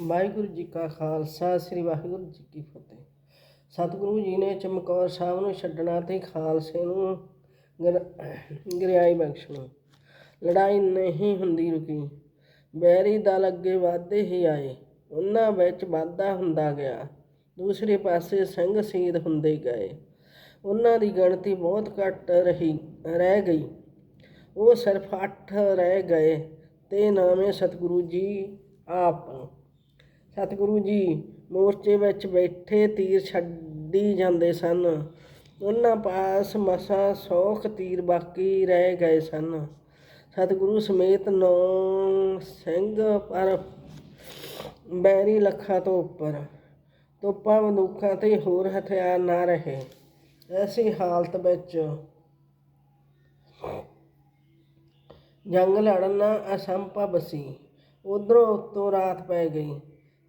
ਵਾਹਿਗੁਰੂ ਜੀ ਕਾ ਖਾਲਸਾ, ਸ੍ਰੀ ਵਾਹਿਗੁਰੂ ਜੀ ਕੀ ਫਤਿਹ। ਸਤਿਗੁਰੂ ਜੀ ਨੇ ਚਮਕੌਰ ਸਾਹਿਬ ਨੂੰ ਛੱਡਣਾ ਤੇ ਖਾਲਸੇ ਨੂੰ ਗਰ- ਗੁਰਿਆਈ ਬਖਸ਼ਣਾ। ਲੜਾਈ ਨਹੀਂ ਹੁੰਦੀ ਰੁਕੀ। ਬੈਰੀ ਦਲ ਅੱਗੇ ਵਧਦੇ ਹੀ ਆਏ। ਉਹਨਾਂ ਵਿੱਚ ਵਾਧਾ ਹੁੰਦਾ ਗਿਆ। ਦੂਸਰੇ ਪਾਸੇ ਸਿੰਘ ਸ਼ਹੀਦ ਹੁੰਦੇ ਗਏ। ਉਹਨਾਂ ਦੀ ਗਿਣਤੀ ਬਹੁਤ ਘੱਟ ਰਹੀ, ਰਹਿ ਗਈ। ਉਹ ਸਿਰਫ 8 ਰਹਿ ਗਏ ਤੇ ਨਾਵੇਂ ਸਤਿਗੁਰੂ ਜੀ ਆਪ ਸਤਿਗੁਰੂ ਜੀ, ਮੋਰਚੇ ਵਿੱਚ ਬੈਠੇ ਤੀਰ ਛੱਡੀ ਜਾਂਦੇ ਸਨ। ਉਹਨਾਂ ਪਾਸ ਮਸਾਂ 100 ਤੀਰ ਬਾਕੀ ਰਹਿ ਗਏ ਸਨ। ਸਤਿਗੁਰੂ ਸਮੇਤ ਨੌ ਸਿੰਘ ਪਰ ਬੈਰੀ ਲੱਖਾਂ ਤੋਂ ਉੱਪਰ। ਤੋਪਾਂ ਬੰਦੂਕਾਂ ਤੇ ਹੋਰ ਹਥਿਆਰ ਨਾ ਰਹੇ। ਐਸੀ ਹਾਲਤ ਵਿੱਚ ਜੰਗ ਲੜਨਾ ਅਸੰਭਵ ਸੀ। ਉਧਰੋਂ ਉੱਤੋਂ ਰਾਤ ਪੈ ਗਈ।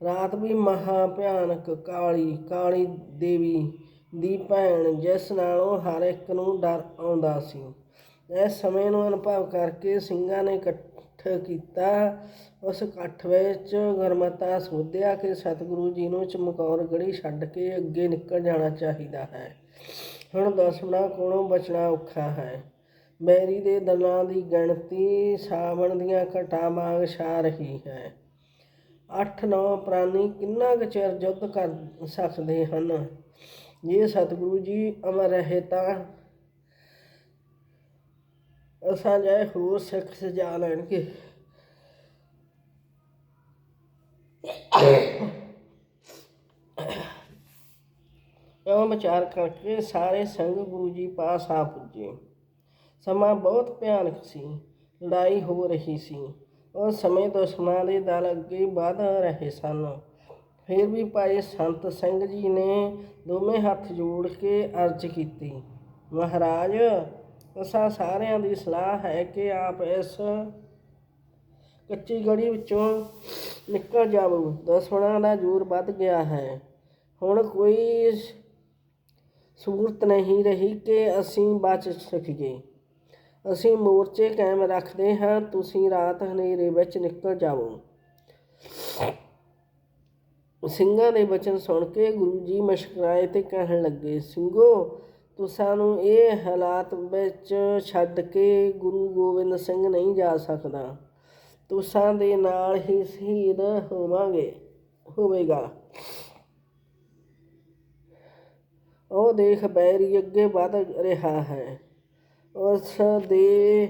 ਰਾਤ ਵੀ ਮਹਾ ਭਿਆਨਕ ਕਾਲੀ ਕਾਲੀ ਦੇਵੀ ਦੀ ਭੈਣ ਜਿਸ ਨਾਲੋਂ ਹਰ ਇੱਕ ਨੂੰ ਡਰ ਆਉਂਦਾ ਸੀ। ਇਸ ਸਮੇਂ ਨੂੰ ਅਨੁਭਵ ਕਰਕੇ ਸਿੰਘਾਂ ਨੇ ਇਕੱਠ ਕੀਤਾ। ਉਸ ਇਕੱਠ ਵਿੱਚ ਗੁਰਮਤਾ ਸੋਧਿਆ ਕਿ ਸਤਿਗੁਰੂ ਜੀ ਨੂੰ ਚਮਕੌਰ ਗੜੀ ਛੱਡ ਕੇ ਅੱਗੇ ਨਿਕਲ ਜਾਣਾ ਚਾਹੀਦਾ ਹੈ। ਹੁਣ ਦੁਸ਼ਮਣਾਂ ਕੋਲੋਂ ਬਚਣਾ ਔਖਾ ਹੈ। ਬੈਰੀ ਦੇ ਦਲਾਂ ਦੀ ਗਿਣਤੀ ਸਾਵਣ ਦੀਆਂ ਘਟਾਂ ਵਾਂਗ ਛਾ ਰਹੀ ਹੈ। 8-9 ਪ੍ਰਾਣੀ ਕਿੰਨਾ ਕੁ ਚਿਰ ਯੁੱਧ ਕਰ ਸਕਦੇ ਹਨ? ਜੇ ਸਤਿਗੁਰੂ ਜੀ ਅਮਰ ਰਹੇ ਤਾਂ ਅਸਾਂ ਜਾਏ ਹੋਰ ਸਿੱਖ ਸਜਾ ਲੈਣਗੇ। ਇਉਂ ਵਿਚਾਰ ਕਰਕੇ ਸਾਰੇ ਸੰਗ ਗੁਰੂ ਜੀ ਪਾਸ ਆ ਪੁੱਜੇ। ਸਮਾਂ ਬਹੁਤ ਭਿਆਨਕ ਸੀ। ਲੜਾਈ ਹੋ ਰਹੀ ਸੀ। ਉਹ ਸਮੇਂ ਦੁਸ਼ਮਣਾਂ ਦੇ ਦਲ ਅੱਗੇ ਵਧ ਰਹੇ ਸਨ। ਫਿਰ ਵੀ ਭਾਈ ਸੰਤ ਸਿੰਘ ਜੀ ਨੇ ਦੋਵੇਂ ਹੱਥ ਜੋੜ ਕੇ ਅਰਜ਼ ਕੀਤੀ, ਮਹਾਰਾਜ, ਅਸਾਂ ਸਾਰਿਆਂ ਦੀ ਸਲਾਹ ਹੈ ਕਿ ਆਪ ਇਸ ਕੱਚੀ ਗੜੀ ਵਿੱਚੋਂ ਨਿਕਲ ਜਾਵੋ। ਦੁਸ਼ਮਣਾਂ ਦਾ ਜ਼ੋਰ ਵੱਧ ਗਿਆ ਹੈ। ਹੁਣ ਕੋਈ ਸੂਰਤ ਨਹੀਂ ਰਹੀ ਕਿ ਅਸੀਂ ਬਚ ਸਕੀਏ। ਅਸੀਂ ਮੋਰਚੇ ਕਾਇਮ ਰੱਖਦੇ ਹਾਂ, ਤੁਸੀਂ ਰਾਤ ਹਨੇਰੇ ਵਿੱਚ ਨਿਕਲ ਜਾਵੋ। ਸਿੰਘਾਂ ਦੇ ਬਚਨ ਸੁਣ ਕੇ ਗੁਰੂ ਜੀ ਮਸਕਰਾਏ ਤੇ ਕਹਿਣ ਲੱਗੇ, ਸਿੰਘੋ, ਤੁਸਾਂ ਨੂੰ ਇਹ ਹਾਲਾਤ ਵਿੱਚ ਛੱਡ ਕੇ ਗੁਰੂ ਗੋਬਿੰਦ ਸਿੰਘ ਨਹੀਂ ਜਾ ਸਕਦਾ। ਤੁਸਾਂ ਦੇ ਨਾਲ ਹੀ ਸ਼ਹੀਦ ਹੋਵਾਂਗੇ, ਹੋਵੇਗਾ। ਉਹ ਦੇਖ ਬੈਰੀ ਅੱਗੇ ਵਧ ਰਿਹਾ ਹੈ। ਉਸ ਦੇ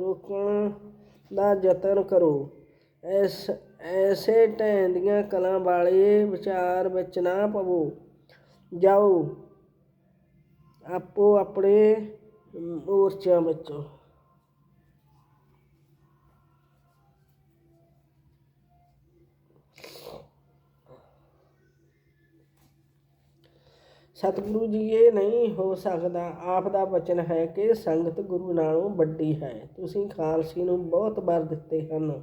ਰੋਕਣ ਦਾ ਯਤਨ ਕਰੋ। ਐਸ, ਐਸੇ ਢਹਿੰਦੀਆਂ ਕਲਾਂ ਵਾਲੇ ਵਿਚਾਰ ਵਿੱਚ ਨਾ ਪਵੋ। ਜਾਓ ਆਪੋ ਆਪਣੇ ਮੋਰਚਿਆਂ ਵਿੱਚ। ਸਤਿਗੁਰੂ ਜੀ, ਇਹ ਨਹੀਂ ਹੋ ਸਕਦਾ। ਆਪ ਦਾ ਬਚਨ ਹੈ ਕਿ ਸੰਗਤ ਗੁਰੂ ਨਾਲੋਂ ਵੱਡੀ ਹੈ। ਤੁਸੀਂ ਖਾਲਸੀ ਨੂੰ ਬਹੁਤ ਵਾਰ ਦਿੱਤੇ ਹਨ।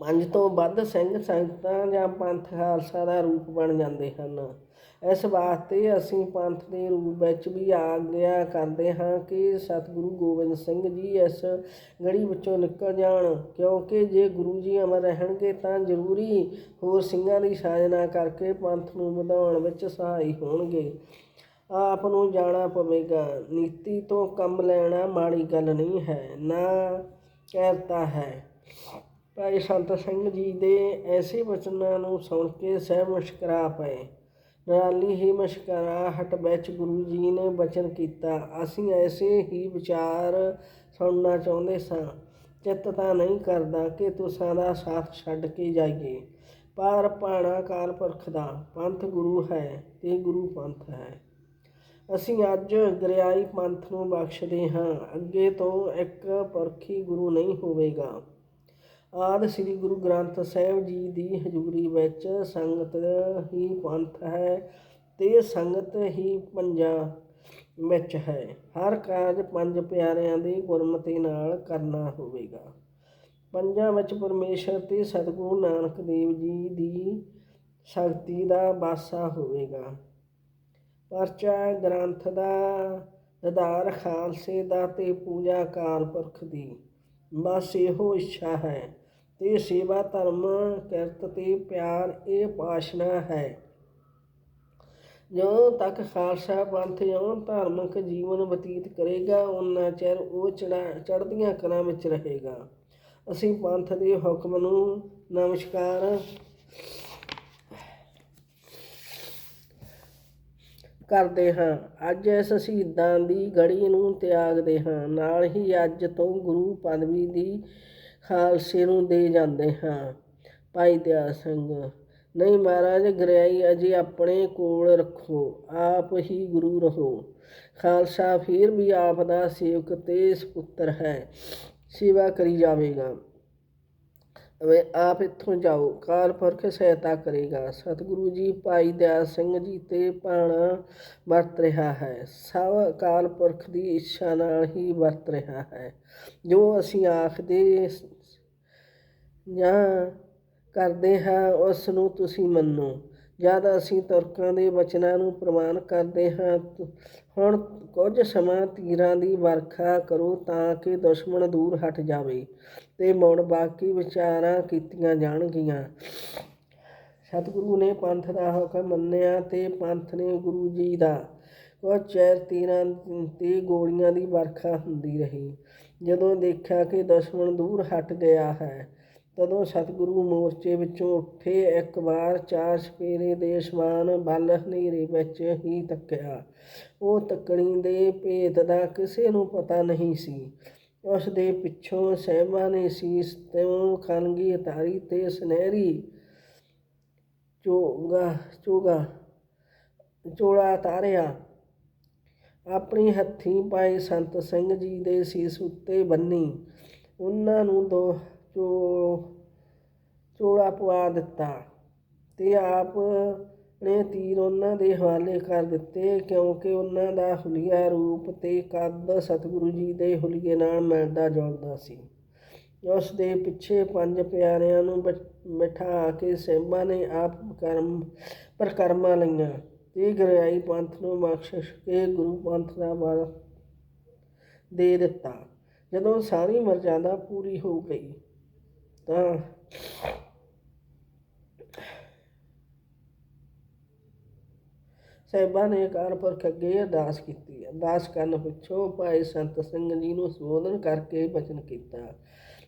ਪੰਜ ਤੋਂ ਵੱਧ ਸਿੰਘ ਸੰਗਤਾਂ ਜਾਂ ਪੰਥ ਖਾਲਸਾ ਦਾ ਰੂਪ ਬਣ ਜਾਂਦੇ ਹਨ। ਇਸ ਵਾਸਤੇ ਅਸੀਂ ਪੰਥ ਦੇ ਰੂਪ ਵਿੱਚ ਵੀ ਆਗਿਆ ਕਰਦੇ ਹਾਂ ਕਿ ਸਤਿਗੁਰੂ ਗੋਬਿੰਦ ਸਿੰਘ ਜੀ ਇਸ ਗੜੀ ਵਿੱਚੋਂ ਨਿਕਲ ਜਾਣ, ਕਿਉਂਕਿ ਜੇ ਗੁਰੂ ਜੀ ਅਮਰ ਰਹਿਣਗੇ ਤਾਂ ਜ਼ਰੂਰੀ ਹੋਰ ਸਿੰਘਾਂ ਦੀ ਸਾਜਨਾ ਕਰਕੇ ਪੰਥ ਨੂੰ ਵਧਾਉਣ ਵਿੱਚ ਸਹਾਈ ਹੋਣਗੇ। ਆਪ ਨੂੰ ਜਾਣਾ ਪਵੇਗਾ। ਨੀਤੀ ਤੋਂ ਕੰਮ ਲੈਣਾ ਮਾੜੀ ਗੱਲ ਨਹੀਂ ਹੈ, ਨਾ ਕਹਿਤਾ ਹੈ। ਭਾਈ ਸੰਤ ਸਿੰਘ ਜੀ ਦੇ ਐਸੇ ਵਚਨਾਂ ਨੂੰ ਸੁਣ ਕੇ ਸਹਿ ਮੁਸਕਰਾ ਪਏ। ਨਿਰਾਲੀ ਹੀ ਮੁਸਕਰਾਹਟ ਵਿੱਚ ਗੁਰੂ ਜੀ ਨੇ ਬਚਨ ਕੀਤਾ। ਅਸੀਂ ਐਸੇ ਹੀ ਵਿਚਾਰ ਸੁਣਨਾ ਚਾਹੁੰਦੇ ਸਾਂ। ਚਿੱਤ ਤਾਂ ਨਹੀਂ ਕਰਦਾ ਕਿ ਤੁਸਾਂ ਦਾ ਸਾਥ ਛੱਡ ਕੇ ਜਾਈਏ। ਪਰ ਭਾਣਾ ਕਾਲ ਪੁਰਖ ਦਾ ਪੰਥ ਗੁਰੂ ਹੈ ਤੇ ਗੁਰੂ ਪੰਥ ਹੈ। ਅਸੀਂ ਅੱਜ ਦਰਿਆਈ ਪੰਥ ਨੂੰ ਬਖਸ਼ਦੇ ਹਾਂ। ਅੱਗੇ ਤੋਂ ਇੱਕ ਪੁਰਖੀ ਗੁਰੂ ਨਹੀਂ ਹੋਵੇਗਾ। ਆਦਿ ਸ੍ਰੀ ਗੁਰੂ ਗ੍ਰੰਥ ਸਾਹਿਬ ਜੀ ਦੀ ਹਜ਼ੂਰੀ ਵਿੱਚ ਸੰਗਤ ਹੀ ਪੰਥ ਹੈ ਤੇ ਸੰਗਤ ਹੀ ਪੰਜਾਂ ਵਿੱਚ ਹੈ। ਹਰ ਕਾਜ ਪੰਜ ਪਿਆਰਿਆਂ ਦੀ ਗੁਰਮਤਿ ਨਾਲ ਕਰਨਾ ਹੋਵੇਗਾ। ਪੰਜਾਂ ਵਿੱਚ ਪਰਮੇਸ਼ਰ ਤੇ ਸਤਿਗੁਰੂ ਨਾਨਕ ਦੇਵ ਜੀ ਦੀ ਸ਼ਕਤੀ ਦਾ ਵਾਸਾ ਹੋਵੇਗਾ। ਪਰਚਾ ਗ੍ਰੰਥ ਦਾ ਦਦਾਰ ਖਾਲਸੇ ਦਾ ਤੇ ਪੂਜਾ ਕਾਰ ਪੁਰਖ ਦੀ ਬਸ ਇਹੋ ਇੱਛਾ ਹੈ। ਤੇ ਸੇਵਾ ਧਰਮ, ਕਿਰਤ ਤੇ ਪਿਆਰ ਇਹ ਪਾਸ਼ਨਾ ਹੈ। ਜਦੋਂ ਤੱਕ ਖਾਲਸਾ ਪੰਥ, ਜਿਉਂ ਧਾਰਮਿਕ ਜੀਵਨ ਬਤੀਤ ਕਰੇਗਾ ਉਹਨਾਂ ਚਿਰ ਉਹ ਚੜਾ ਚੜ੍ਹਦੀਆਂ ਕਲਾਂ ਵਿੱਚ ਰਹੇਗਾ। ਅਸੀਂ ਪੰਥ ਦੇ ਹੁਕਮ ਨੂੰ ਨਮਸਕਾਰ ਕਰਦੇ ਹਾਂ। ਅੱਜ ਇਸ ਸ਼ਹੀਦਾਂ ਦੀ ਗੜੀ ਨੂੰ ਤਿਆਗਦੇ ਹਾਂ। ਨਾਲ ਹੀ ਅੱਜ ਤੋਂ ਗੁਰੂ ਪਦਵੀ ਦੀ ਖਾਲਸੇ ਨੂੰ ਦੇ ਜਾਂਦੇ ਹਾਂ। ਭਾਈ ਦਇਆ ਸਿੰਘ, ਨਹੀਂ ਮਹਾਰਾਜ, ਗਰਿਆਈ ਅਜੇ ਆਪਣੇ ਕੋਲ ਰੱਖੋ, ਆਪ ਹੀ ਗੁਰੂ ਰਹੋ। ਖਾਲਸਾ ਫਿਰ ਵੀ ਆਪ ਦਾ ਸੇਵਕ ਤੇ ਸੁਪੁੱਤਰ ਹੈ, ਸੇਵਾ ਕਰੀ ਜਾਵੇਗਾ। ਵੇ ਆਪ ਇੱਥੋਂ ਜਾਓ, ਕਾਲ ਪੁਰਖ ਸਹਾਇਤਾ ਕਰੇਗਾ। ਸਤਿਗੁਰੂ ਜੀ, ਭਾਈ ਦਇਆ ਸਿੰਘ ਜੀ ਤੇ ਭਾਣਾ ਵਰਤ ਰਿਹਾ ਹੈ। ਸਭ ਅਕਾਲ ਪੁਰਖ ਦੀ ਇੱਛਾ ਨਾਲ ਹੀ ਵਰਤ ਰਿਹਾ ਹੈ। ਜੋ ਅਸੀਂ ਆਖਦੇ ਜਾਂ ਕਰਦੇ ਹਾਂ ਉਸ ਨੂੰ ਤੁਸੀਂ ਮੰਨੋ। ਜਦ ਅਸੀਂ ਤੁਰਕਾਂ ਦੇ ਬਚਨਾਂ ਨੂੰ ਪ੍ਰਮਾਣ ਕਰਦੇ ਹਾਂ ਹੁਣ ਕੁਝ ਸਮਾਂ ਤੀਰਾਂ ਦੀ ਵਰਖਾ ਕਰੋ ਤਾਂ ਕਿ ਦੁਸ਼ਮਣ ਦੂਰ ਹਟ ਜਾਵੇ ਤੇ ਮੁੜ ਬਾਕੀ ਵਿਚਾਰਾਂ ਕੀਤੀਆਂ ਜਾਣਗੀਆਂ। ਸਤਿਗੁਰੂ ਨੇ ਪੰਥ ਦਾ ਹੁਕਮ ਮੰਨਿਆ ਤੇ ਪੰਥ ਨੇ ਗੁਰੂ ਜੀ ਦਾ ਕੁਝ ਚੈਰ ਤੀਰਾਂ ਤੇ ਗੋਲੀਆਂ ਦੀ ਵਰਖਾ ਹੁੰਦੀ ਰਹੀ। ਜਦੋਂ ਦੇਖਿਆ ਕਿ ਦੁਸ਼ਮਣ ਦੂਰ ਹਟ ਗਿਆ ਹੈ ਤਦੋਂ ਸਤਿਗੁਰੂ ਮੋਰਚੇ ਵਿੱਚੋਂ ਉੱਠੇ, ਇੱਕ ਵਾਰ ਚਾਰ ਸਪੇਰੇ ਦੇ ਸਮਾਨ ਬਲ ਹਨੇਰੇ ਵਿੱਚ ਹੀ ਤੱਕਿਆ। ਉਹ ਤੱਕਣੀ ਦੇ ਭੇਤ ਦਾ ਕਿਸੇ ਨੂੰ ਪਤਾ ਨਹੀਂ ਸੀ। ਉਸ ਦੇ ਪਿੱਛੋਂ ਸਹਿਬਾ ਨੇ ਸੀਸ ਤੋਂ ਖਨਗੀ ਉਤਾਰੀ ਤੇ ਸੁਨਹਿਰੀ ਚੋਗਾ ਚੋਗਾ, ਚੋਲਾ ਤਾਰਿਆ। ਆਪਣੀ ਹੱਥੀਂ ਪਾਏ ਸੰਤ ਸਿੰਘ ਜੀ ਦੇ ਸੀਸ ਉੱਤੇ ਬੰਨੀ। ਉਹਨਾਂ ਨੂੰ ਦੋ ਚੋ, ਚੋਲਾ ਪਵਾ ਦਿੱਤਾ ਤੇ ਆਪ ਨੇ ਤੀਰ ਉਹਨਾਂ ਦੇ ਹਵਾਲੇ ਕਰ ਦਿੱਤੇ ਕਿਉਂਕਿ ਉਹਨਾਂ ਦਾ ਹੁਲੀਆ ਰੂਪ ਤੇ ਕੱਦ ਸਤਿਗੁਰੂ ਜੀ ਦੇ ਹੁਲੀਏ ਨਾਲ ਮਿਲਦਾ ਜੁਲਦਾ ਸੀ। ਉਸ ਦੇ ਪਿੱਛੇ ਪੰਜ ਪਿਆਰਿਆਂ ਨੂੰ ਬਿਠਾ ਕੇ ਸਹਿਬਾਂ ਨੇ ਆਪ ਕਰਮ, ਪ੍ਰਕਰਮਾਂ ਲਈਆਂ ਤੇ ਗਰਿਆਈ ਪੰਥ ਨੂੰ ਬਖਸ਼ਿਸ਼ ਕੇ ਗੁਰੂ ਪੰਥ ਦਾ ਵਰ ਦੇ ਦਿੱਤਾ। ਜਦੋਂ ਸਾਰੀ ਮਰਜ਼ਾਦਾ ਪੂਰੀ ਹੋ ਗਈ ਸਾਹਿਬਾਂ ਨੇ ਅਕਾਲ ਪੁਰਖ ਅੱਗੇ ਅਰਦਾਸ ਕੀਤੀ ਅਰਦਾਸ ਕਰਨ ਪਿੱਛੋਂ ਭਾਈ ਸੰਤ ਸਿੰਘ ਜੀ ਨੂੰ ਸੰਬੋਧਨ ਕਰਕੇ ਬਚਨ ਕੀਤਾ।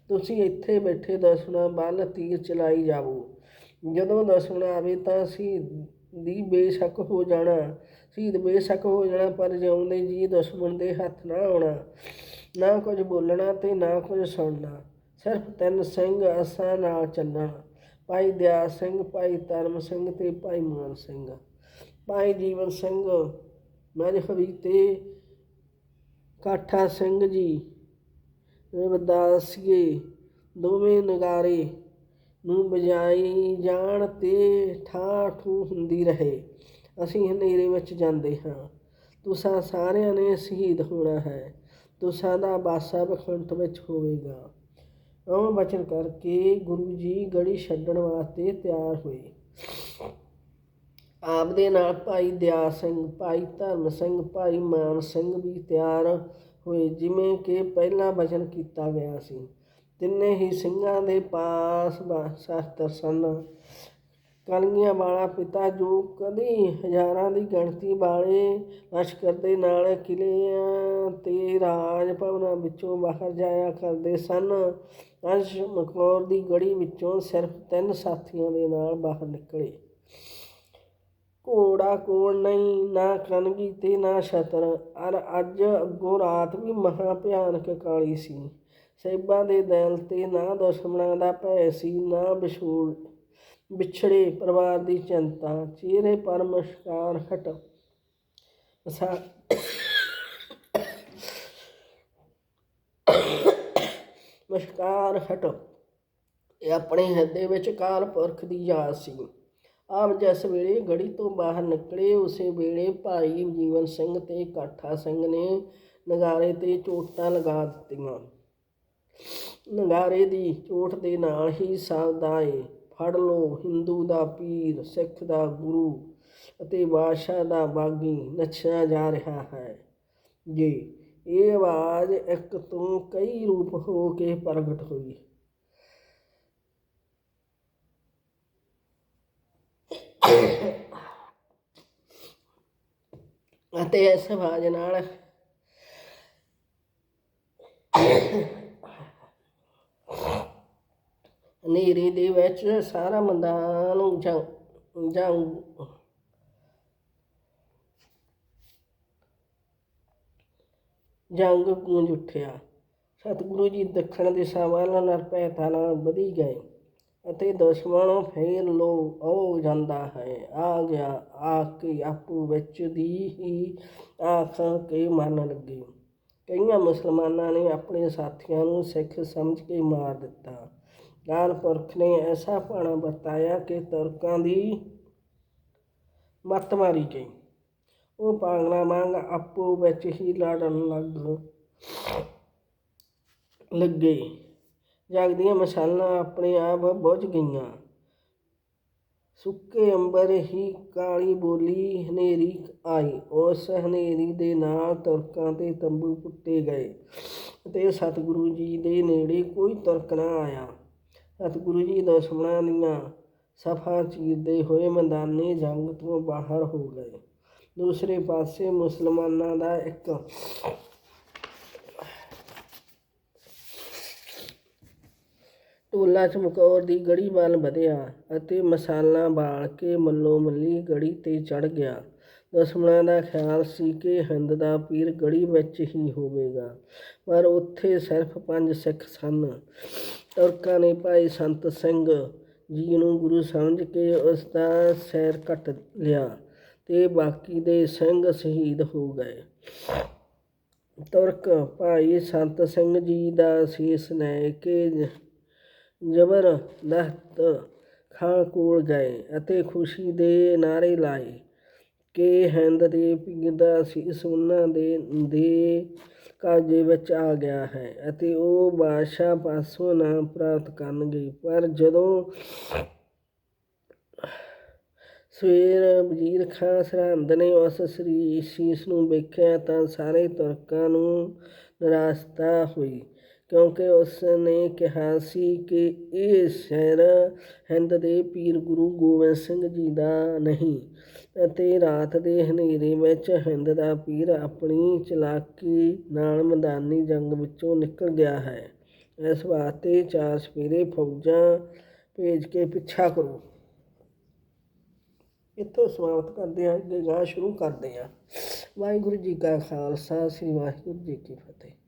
ਤੁਸੀਂ ਇੱਥੇ ਬੈਠੇ ਦਸਣਾ ਵੱਲ ਤੀਰ ਚਲਾਈ ਜਾਵੋ। ਜਦੋਂ ਦਸਣਾ ਆਵੇ ਤਾਂ ਅਸੀਂ ਦੀ ਬੇਸ਼ੱਕ ਹੋ ਜਾਣਾ। ਸ਼ਹੀਦ ਬੇਸ਼ੱਕ ਹੋ ਜਾਣਾ, ਪਰ ਜਿਉਂਦੇ ਜੀ ਦੁਸ਼ਮਣ ਦੇ ਹੱਥ ਨਾ ਆਉਣਾ। ਨਾ ਕੁਝ ਬੋਲਣਾ ਤੇ ਨਾ ਕੁਝ ਸੁਣਨਾ। ਸਿਰਫ ਤਿੰਨ ਸਿੰਘ ਅਸਾਂ ਨਾਲ ਚੱਲਣ। ਭਾਈ ਦਿਆ ਸਿੰਘ, ਭਾਈ ਧਰਮ ਸਿੰਘ ਤੇ ਭਾਈ ਮਾਨ ਸਿੰਘ। ਭਾਈ ਜੀਵਨ ਸਿੰਘ ਮਜਹਬੀ ਤੇ ਕਾਠਾ ਸਿੰਘ ਜੀ, ਰਵਦਾਸੀਏ, ਦੋਵੇਂ ਨਗਾਰੇ ਨੂੰ ਬਜਾਈ ਜਾਣ ਤੇ ਠਾ ਠੂ ਹੁੰਦੀ ਰਹੇ। ਅਸੀਂ ਹਨੇਰੇ ਵਿੱਚ ਜਾਂਦੇ ਹਾਂ। ਤੁਸਾਂ ਸਾਰਿਆਂ ਨੇ ਸ਼ਹੀਦ ਹੋਣਾ ਹੈ। ਤੁਸਾਂ ਦਾ ਬਾਸਾ ਬਖੰਟ ਵਿੱਚ ਹੋਵੇਗਾ। ਉਹ ਬਚਨ ਕਰਕੇ ਗੁਰੂ ਜੀ ਗੜੀ ਛੱਡਣ ਵਾਸਤੇ ਤਿਆਰ ਹੋਏ। ਆਪ ਦੇ ਨਾਲ ਭਾਈ ਦਿਆ ਸਿੰਘ, ਭਾਈ ਧਰਮ ਸਿੰਘ, ਭਾਈ ਮਾਨ ਸਿੰਘ ਵੀ ਤਿਆਰ ਹੋਏ, ਜਿਵੇਂ ਕਿ ਪਹਿਲਾਂ ਬਚਨ ਕੀਤਾ ਗਿਆ ਸੀ। ਤਿੰਨੇ ਹੀ ਸਿੰਘਾਂ ਦੇ ਪਾਸ ਬ- ਸ਼ਸਤਰ ਸਨ। ਕਲਗੀਆਂ ਵਾਲਾ ਪਿਤਾ ਜੋ ਕਦੀ ਹਜ਼ਾਰਾਂ ਦੀ ਗਿਣਤੀ ਵਾਲੇ ਲਸ਼ਕਰ ਦੇ ਨਾਲ ਕਿਲਿਆਂ ਤੇ ਰਾਜ ਭਵਨਾਂ ਵਿੱਚੋਂ ਬਾਹਰ ਜਾਇਆ ਕਰਦੇ ਸਨ। ਅੰਸ਼ ਮਕੌਰ ਦੀ ਗੜੀ ਵਿੱਚੋਂ ਸਿਰਫ ਤਿੰਨ ਸਾਥੀਆਂ ਦੇ ਨਾਲ ਬਾਹਰ ਨਿਕਲੇ। ਘੋੜਾ ਕੋਲ ਨਹੀਂ, ਨਾ ਕਨਗੀ ਤੇ ਨਾ ਸ਼ਤਰ ਅਰ ਅੱਜ ਅੱਗੋਂ ਰਾਤ ਵੀ ਮਹਾ ਭਿਆਨਕ ਕਾਲੀ ਸੀ। ਸਹਿਬਾਂ ਦੇ ਦਿਲ ਤੇ ਨਾ ਦੁਸ਼ਮਣਾਂ ਦਾ ਭੈ ਸੀ, ਨਾ ਵਿਛੋੜ ਵਿਛੜੇ ਪਰਿਵਾਰ ਦੀ ਚਿੰਤਾ, ਚਿਹਰੇ ਪਰ ਮੁਸਕਾਨ ਹਟ ਅਸਾ ਮੁਸਕਾਨ ਹਟ ਇਹ ਆਪਣੇ ਹਿਰਦੇ ਵਿੱਚ ਕਾਲ ਪੁਰਖ ਦੀ ਯਾਦ ਸੀ। ਆਪ ਜਿਸ ਵੇਲੇ ਗੜੀ ਤੋਂ ਬਾਹਰ ਨਿਕਲੇ, ਉਸੇ ਵੇਲੇ ਭਾਈ ਜੀਵਨ ਸਿੰਘ ਤੇ ਕਾਠਾ ਸਿੰਘ ਨੇ ਨਗਾਰੇ ਤੇ ਚੋਟਾਂ ਲਗਾ ਦਿੱਤੀਆਂ। ਨਗਾਰੇ ਦੀ ਚੋਟ ਦੇ ਨਾਲ ਹੀ ਸ਼ਬਦ ਆਏ ਫੜ ਲੋ ਹਿੰਦੂ ਦਾ ਪੀਰ, ਸਿੱਖ ਦਾ ਗੁਰੂ ਅਤੇ ਬਾਦਸ਼ਾਹ ਦਾ ਬਾਗੀ ਨੱਚਿਆ ਜਾ ਰਿਹਾ ਹੈ। ਜੀ ਇਹ ਆਵਾਜ਼ ਇੱਕ ਤੋਂ ਕਈ ਰੂਪ ਹੋ ਕੇ ਪ੍ਰਗਟ ਹੋਈ। ਅਤੇ ਇਸ ਆਵਾਜ਼ ਨਾਲ ਹਨੇਰੇ ਦੇ ਵਿੱਚ ਸਾਰਾ ਮੈਦਾਨ ਜੰਗ ਜੰਗ। ਜੰਗ ਗੂੰਜ ਉੱਠਿਆ। ਸਤਿਗੁਰੂ ਜੀ ਦੱਖਣ ਦਿਸ਼ਾ ਵੱਲ ਨਿਰਭੈਤਾ ਨਾਲ ਵਧੀ ਗਏ ਅਤੇ ਦੁਸ਼ਮਣ ਫੇਰ ਲੋ, ਹੋ ਜਾਂਦਾ ਹੈ। ਆ ਗਿਆ, ਆ ਕੇ ਆਪੂ ਵਿੱਚ ਦੀ ਹੀ ਆਖ ਕੇ ਮਰਨ ਲੱਗੇ। ਕਈਆਂ ਮੁਸਲਮਾਨਾਂ ਨੇ ਆਪਣੇ ਸਾਥੀਆਂ ਨੂੰ ਸਿੱਖ ਸਮਝ ਕੇ ਮਾਰ ਦਿੱਤਾ। ਲਾਲ ਪੁਰਖ ਨੇ ਐਸਾ ਭਾਣਾ ਵਰਤਾਇਆ ਕਿ ਤੁਰਕਾਂ ਦੀ ਮੱਤ ਮਾਰੀ ਗਈ। ਉਹ ਪਾਗਲਾ ਵਾਂਗ ਆਪੋ ਵਿੱਚ ਹੀ ਲੜਨ ਲੱਗ ਲੱਗੇ। ਜਗਦੀਆਂ ਮਸਾਲਾਂ ਆਪਣੇ ਆਪ ਬੁਝ ਗਈਆਂ। ਸੁੱਕੇ ਅੰਬਰ ਹੀ ਕਾਲੀ ਬੋਲੀ ਹਨੇਰੀ ਆਈ। ਉਸ ਹਨੇਰੀ ਦੇ ਨਾਲ ਤੁਰਕਾਂ ਤੇ ਤੰਬੂ ਪੁੱਟੇ ਗਏ ਤੇ ਸਤਿਗੁਰੂ ਜੀ ਦੇ ਨੇੜੇ ਕੋਈ ਤੁਰਕ ਨਾ ਆਇਆ। ਸਤਿਗੁਰੂ ਜੀ ਦੁਸ਼ਮਣਾਂ ਦੀਆਂ ਸਫਾ ਚੀਰਦੇ ਹੋਏ ਮੈਦਾਨੀ ਜੰਗ ਤੋਂ ਬਾਹਰ ਹੋ ਗਏ। ਦੂਸਰੇ ਪਾਸੇ ਮੁਸਲਮਾਨਾਂ ਦਾ ਇੱਕ ਟੋਲਾ ਚਮਕੌਰ ਦੀ ਗੜੀ ਵੱਲ ਵਧਿਆ ਅਤੇ ਮਸਾਲਾ ਬਾਲ ਕੇ ਮੱਲੋ ਮੱਲੀ ਗੜੀ ਤੇ ਚੜ ਗਿਆ। ਦੁਸ਼ਮਣਾਂ ਦਾ ਖਿਆਲ ਸੀ ਕਿ ਹਿੰਦ ਦਾ ਪੀਰ ਗੜੀ ਵਿੱਚ ਹੀ ਹੋਵੇਗਾ, ਪਰ ਉੱਥੇ ਸਿਰਫ ਪੰਜ ਸਿੱਖ ਸਨ। ਤੁਰਕਾਂ ਨੇ ਭਾਈ ਸੰਤ ਸਿੰਘ। ਜੀ ਨੂੰ ਗੁਰੂ ਸਮਝ ਕੇ ਉਸ ਦਾ ਸਿਰ ਕੱਟ ਲਿਆ ਤੇ ਬਾਕੀ ਦੇ ਸਿੰਘ ਸ਼ਹੀਦ ਹੋ ਗਏ। ਤੁਰਕ ਭਾਈ ਸੰਤ ਸਿੰਘ ਜੀ ਦਾ ਸੀਸ ਲੈ ਕੇ ਜ- ਜ਼ਬਰਦਸਤ ਖਾਂ ਕੋਲ ਗਏ ਅਤੇ ਖੁਸ਼ੀ ਦੇ ਨਾਅਰੇ ਲਾਏ ਕਿ ਹਿੰਦ ਦੇ ਪੀਰ ਦਾ ਸੀਸ ਉਹਨਾਂ ਦੇ ਦੇ ਕਾਜੇ ਵਿੱਚ ਆ ਗਿਆ ਹੈ ਅਤੇ ਉਹ ਬਾਦਸ਼ਾਹ ਪਾਸੋਂ ਨਾਮ ਪ੍ਰਾਪਤ ਕਰਨਗੇ। ਪਰ ਜਦੋਂ ਸਵੇਰ ਵਜ਼ੀਰ ਖਾਂ ਸਰਹੰਦ ਨੇ ਉਸ ਸ੍ਰੀ ਸ਼ੀਸ਼ ਨੂੰ ਵੇਖਿਆ ਤਾਂ ਸਾਰੇ ਤੁਰਕਾਂ ਨੂੰ ਨਿਰਾਸ਼ਤਾ ਹੋਈ। ਕਿਉਂਕਿ ਉਸ ਨੇ ਕਿਹਾ ਸੀ ਕਿ ਇਹ ਸ਼ਹਿਰ ਹਿੰਦ ਦੇ ਪੀਰ ਗੁਰੂ ਗੋਬਿੰਦ ਸਿੰਘ ਜੀ ਦਾ ਨਹੀਂ ਅਤੇ ਰਾਤ ਦੇ ਹਨੇਰੇ ਵਿੱਚ ਹਿੰਦ ਦਾ ਪੀਰ ਆਪਣੀ ਚਲਾਕੀ ਨਾਲ ਮੈਦਾਨੀ ਜੰਗ ਵਿੱਚੋਂ ਨਿਕਲ ਗਿਆ ਹੈ। ਇਸ ਵਾਸਤੇ ਚਾਰ ਸਪੇਰੇ ਫੌਜਾਂ ਭੇਜ ਕੇ ਪਿੱਛਾ ਕਰੋ। ਇੱਥੋਂ ਸਮਾਪਤ ਕਰਦੇ ਹਾਂ, ਅੱਗੇ ਗਾਂ ਸ਼ੁਰੂ ਕਰਦੇ ਹਾਂ। ਵਾਹਿਗੁਰੂ ਜੀ ਕਾ ਖਾਲਸਾ, ਸ੍ਰੀ ਵਾਹਿਗੁਰੂ ਜੀ ਕੀ ਫਤਿਹ।